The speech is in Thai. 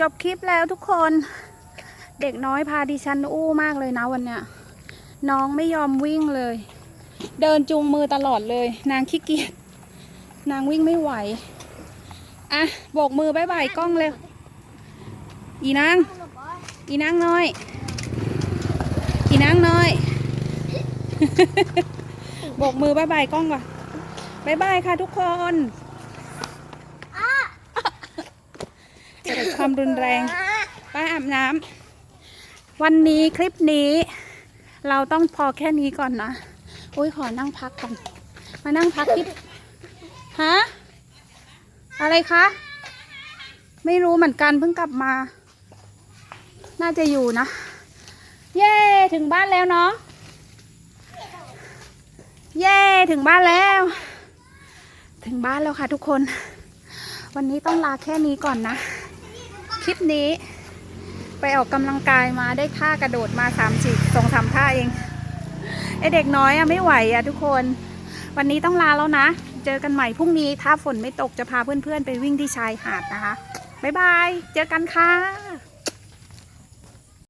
จบคลิปแล้วทุกคน เด็กน้อยพาดิฉันอู้มากเลยนะวันเนี้ยน้องไม่ยอมวิ่งเลย เดินจูงมือตลอดเลย นางขี้เกียจนางวิ่งไม่ไหวอะโบกมือบายบายกล้องเร็วอีนางอีนางน้อย อีนางน้อยโบกมือบายบายกล้องก่อนบายบายค่ะทุกคนเกิด ความรุนแรงไปอาบน้ำวันนี้คลิปนี้ เราต้องพอแค่นี้ก่อนนะอุ้ยขอนั่งพักก่อนมานั่งพักที่ฮะอะไรคะไม่รู้เหมือนกันเพิ่งกลับมา น่าจะอยู่นะ เย้ถึงบ้านแล้วเนาะเย้ถึงบ้านแล้ว ถึงบ้านแล้วค่ะทุกคน วันนี้ต้องลาแค่นี้ก่อนนะ คลิปนี้ ไปออกกำลังกายมาได้ท่ากระโดดมาสามสิบสองสามท่าเองไอเด็กน้อยอะไม่ไหวอะทุกคน วันนี้ต้องลาแล้วนะ เจอกันใหม่พรุ่งนี้ถ้าฝนไม่ตกจะพาเพื่อนๆ ไปวิ่งที่ชายหาดนะคะ บ๊ายบาย เจอกันค่ะ